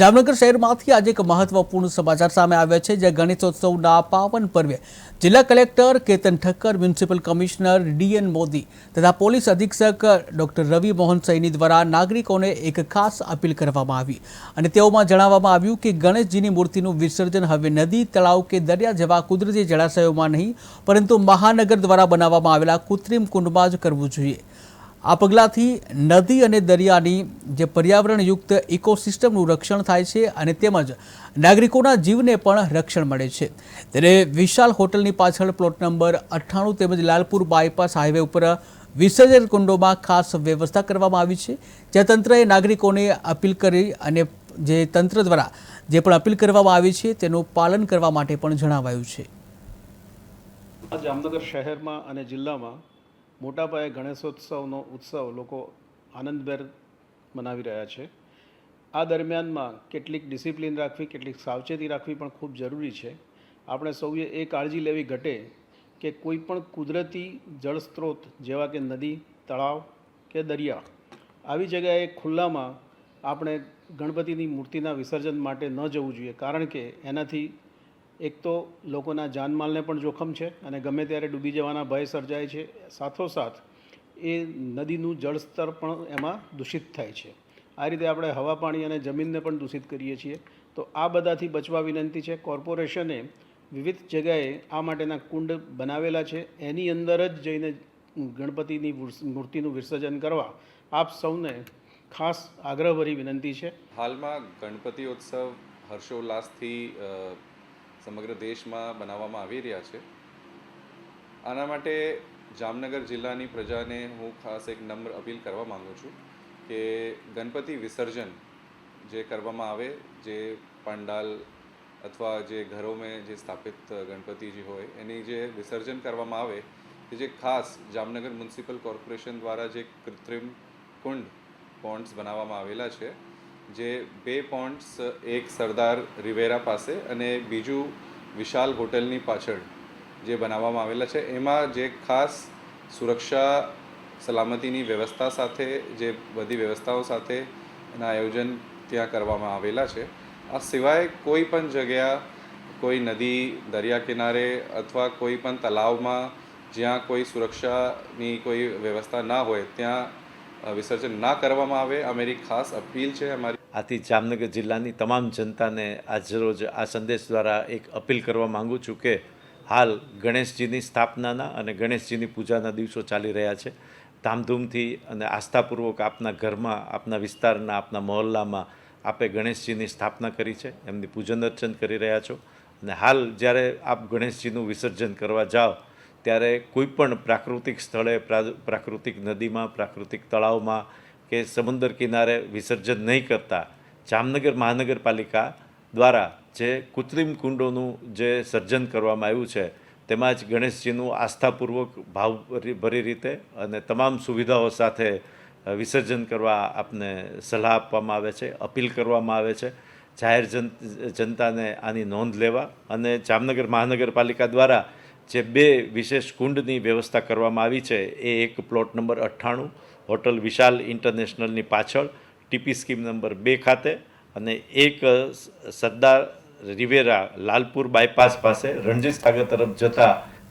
જામનગર શહેરમાંથી આજે એક મહત્વપૂર્ણ સમાચાર સામે આવ્યા છે, જે ગણેશોત્સવના પાવન પર્વે જિલ્લા collector Ketan Thakkar, municipal commissioner DN Modi તથા પોલીસ અધિક્ષક ડોક્ટર રવિ મોહન સૈની દ્વારા નાગરિકોને એક ખાસ અપીલ કરવામાં આવી. અને તેઓમાં જણાવવામાં આવ્યું કે ગણેશજીની મૂર્તિનું વિસર્જન હવે નદી, તળાવ કે દરિયા જેવા કુદરતી જળાશયોમાં નહીં, પરંતુ મહાનગર દ્વારા બનાવવામાં આવેલા કૃત્રિમ કુંડમાં જ કરવું જોઈએ. આ પગલાંથી નદી અને દરિયાની જે પર્યાવરણયુક્ત ઇકોસિસ્ટમનું રક્ષણ થાય છે અને તેમજ નાગરિકોના જીવને પણ રક્ષણ મળે છે. ત્યારે વિશાલ હોટલની પાછળ પ્લોટ નંબર અઠ્ઠાણું તેમજ લાલપુર બાયપાસ હાઈવે ઉપર વિસર્જન કુંડોમાં ખાસ વ્યવસ્થા કરવામાં આવી છે. જ્યાં તંત્રએ નાગરિકોને અપીલ કરી અને જે તંત્ર દ્વારા જે પણ અપીલ કરવામાં આવી છે તેનું પાલન કરવા માટે પણ જણાવાયું છે. જામનગર શહેરમાં અને જિલ્લામાં મોટા પાયે ગણેશોત્સવનો ઉત્સવ લોકો આનંદભેર મનાવી રહ્યા છે. આ દરમિયાનમાં કેટલીક ડિસિપ્લિન રાખવી, કેટલીક સાવચેતી રાખવી પણ ખૂબ જરૂરી છે. આપણે સૌએ એ કાળજી લેવી ઘટે કે કોઈ પણ કુદરતી જળ સ્ત્રોત જેવા કે નદી, તળાવ કે દરિયા, આવી જગ્યાએ ખુલ્લામાં આપણે ગણપતિની મૂર્તિના વિસર્જન માટે ન જવું જોઈએ. કારણ કે એનાથી એક તો લોકોના જાનમાલને પણ જોખમ છે અને ગમે ત્યારે ડૂબી જવાના ભય સર્જાય છે. સાથોસાથ, એ નદીનું જળસ્તર પણ એમાં દૂષિત થાય છે. આ રીતે આપણે હવા, પાણી અને જમીનને પણ દૂષિત કરીએ છીએ. તો આ બધાથી બચવા વિનંતી છે. કોર્પોરેશને વિવિધ જગ્યાએ આ માટેના કુંડ બનાવેલા છે. એની અંદર જ જઈને ગણપતિની મૂર્તિનું વિસર્જન કરવા આપ સૌને ખાસ આગ્રહભરી વિનંતી છે. હાલમાં ગણપતિ ઉત્સવ હર્ષોલ્લાસથી સમગ્ર દેશમાં બનાવવામાં આવી રહ્યા છે. આના માટે જામનગર જિલ્લાની પ્રજાને હું ખાસ એક નમ્ર અપીલ કરવા માગું છું કે ગણપતિ વિસર્જન જે કરવામાં આવે, જે પંડાલ અથવા જે ઘરોમાં જે સ્થાપિત ગણપતિજી હોય, એની જે વિસર્જન કરવામાં આવે કે જે ખાસ જામનગર મ્યુનિસિપલ કોર્પોરેશન દ્વારા જે કૃત્રિમ કુંડ પોન્ડ્સ બનાવવામાં આવેલા છે જે બે પોન્ડ્સ એક સરદાર રિવેરા પાસે અને બીજું વિશાલ હોટલની પાછળ જે બનાવવામાં આવેલા છે. એમાં જે ખાસ સુરક્ષા, સલામતીની વ્યવસ્થા સાથે, જે બધી વ્યવસ્થાઓ સાથે એના આયોજન ત્યાં કરવામાં આવેલા છે. આ સિવાય કોઈ પણ જગ્યા, કોઈ નદી, દરિયા કિનારે અથવા કોઈ પણ તલાવમાં જ્યાં કોઈ સુરક્ષાની કોઈ વ્યવસ્થા ના હોય, ત્યાં વિસર્જન ના કરવામાં આવે. આ ખાસ અપીલ છે, અમારી આથી જામનગર જિલ્લાની તમામ જનતાને આજરોજ આ સંદેશ દ્વારા એક અપીલ કરવા માંગુ છું કે હાલ ગણેશજીની સ્થાપનાના અને ગણેશજીની પૂજાના દિવસો ચાલી રહ્યા છે. ધામધૂમથી અને આસ્થાપૂર્વક આપના ઘરમાં, આપના વિસ્તારના, આપના મહોલ્લામાં આપે ગણેશજીની સ્થાપના કરી છે. એમની પૂજન અર્ચન કરી રહ્યા છો. અને હાલ જ્યારે આપ ગણેશજીનું વિસર્જન કરવા જાઓ, ત્યારે કોઈપણ પ્રાકૃતિક સ્થળે, પ્રા- પ્રાકૃતિક નદીમાં, પ્રાકૃતિક તળાવમાં કે સમુદ્ર કિનારે વિસર્જન નહીં કરતા જામનગર મહાનગરપાલિકા દ્વારા જે કૃત્રિમ કુંડોનું જે સર્જન કરવામાં આવ્યું છે, તેમાં જ ગણેશજીનું આસ્થાપૂર્વક ભાવ ભરી રીતે અને તમામ સુવિધાઓ સાથે વિસર્જન કરવા આપને સલાહ આપવામાં આવે છે, અપીલ કરવામાં આવે છે. જાહેર જન, જનતાને આની નોંધ લેવા અને જામનગર મહાનગરપાલિકા દ્વારા જે બે વિશેષ કુંડની વ્યવસ્થા કરવામાં આવી છે, એ એક પ્લોટ નંબર અઠ્ઠાણું, હોટલ વિશાલ ઇન્ટરનેશનલની પાછળ, ટીપી સ્કીમ નંબર બે ખાતે, અને એક સરદાર રિવેરા લાલપુર બાયપાસ પાસે, રણજીત સાગર તરફ જતા